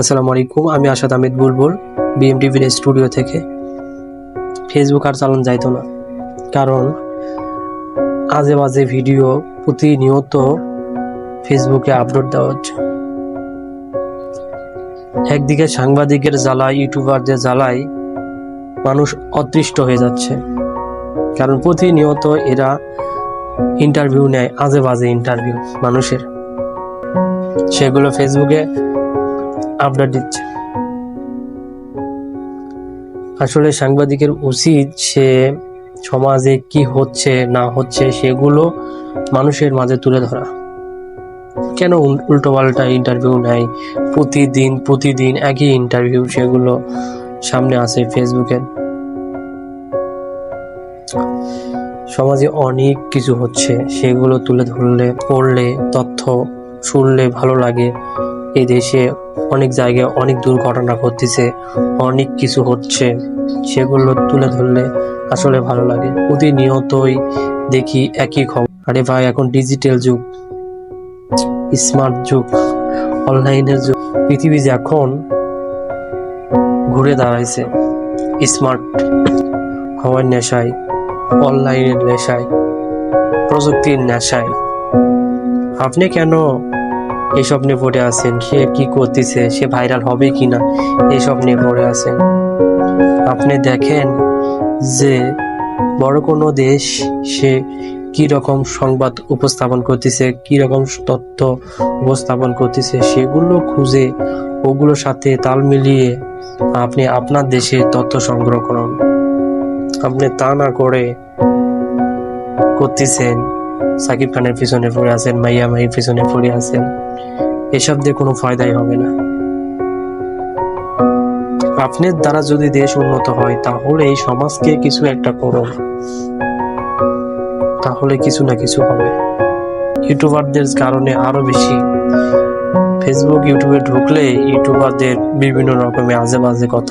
আসসালামু আলাইকুম, আমি আসাদ আহমেদ বুলবুল বিএমটিভির স্টুডিও থেকে। ফেসবুক আর চালান যাইতো না। কারণ আজে বাজে ভিডিও প্রতিনিয়ত ফেসবুকে আপলোড দেওয়া হচ্ছে। একদিকে সাংবাদিকের জ্বালায় ইউটিউবারদের জ্বালায় মানুষ অদৃষ্ট হয়ে যাচ্ছে। কারণ প্রতিনিয়ত এরা ইন্টারভিউ নেয়, আজে বাজে ইন্টারভিউ মানুষের। সেগুলো ফেসবুকে আপডেট দিচ্ছে। আসলে সাংবাদিকের উচিত সে সমাজে কি হচ্ছে, না হচ্ছে, সেগুলো মানুষের মাঝে তুলে ধরা। কেন উল্টো পাল্টা ইন্টারভিউ নেয়? প্রতিদিন প্রতিদিন একই ইন্টারভিউ সেগুলো সামনে আসে ফেসবুকে সমাজে অনেক কিছু হচ্ছে, সেগুলো তুলে ধরলে, পড়লে, তথ্য শুনলে ভালো লাগে। দেশে অনেক জায়গায় অনেক দুর্ঘটনা ঘটতেছে, অনেক কিছু হচ্ছে। সেগুলো তুলে ধরলে আসলে ভালো লাগে। প্রতিনিয়তই দেখি একই খবর। আরে ভাই, এখন ডিজিটাল যুগ স্মার্ট যুগ অনলাইনের যুগ। পৃথিবী যে এখন ঘুরে দাঁড়াইছে স্মার্ট হওয়ার নেশায় অনলাইনের নেশায়, প্রযুক্তির নেশায়। আপনি কেন এসব নিয়ে পড়ে আছেন। সে কি করতেছে? সে ভাইরাল হবে কিনা? এসব নিয়ে পড়ে আছেন। আপনি দেখেন যে বড় কোনো দেশ সে কি রকম সংবাদ উপস্থাপন করতেছে, কি রকম তথ্য উপস্থাপন করতেছে, সেগুলো খুঁজে, ওগুলোর সাথে তাল মিলিয়ে আপনি আপনার দেশে তথ্য সংগ্রহ করুন। আপনি তা না করে করতেছেন। সাকিব খানের পিছনে পড়ে আছেন, মাইয়া মাহির পিছনে পড়ে আছেন। এসব দিয়ে কোনো ফায়দাই হবে না। আপনার দ্বারা যদি দেশ উন্নত হয়, তাহলে এই সমাজকে কিছু একটা করুন। তাহলে কিছু না কিছু হবে। ইউটিউবারদের কারণে আরও বেশি। ফেসবুক ইউটিউবে ঢুকলে ইউটিউবারদের বিভিন্ন রকমের আজে বাজে কথা।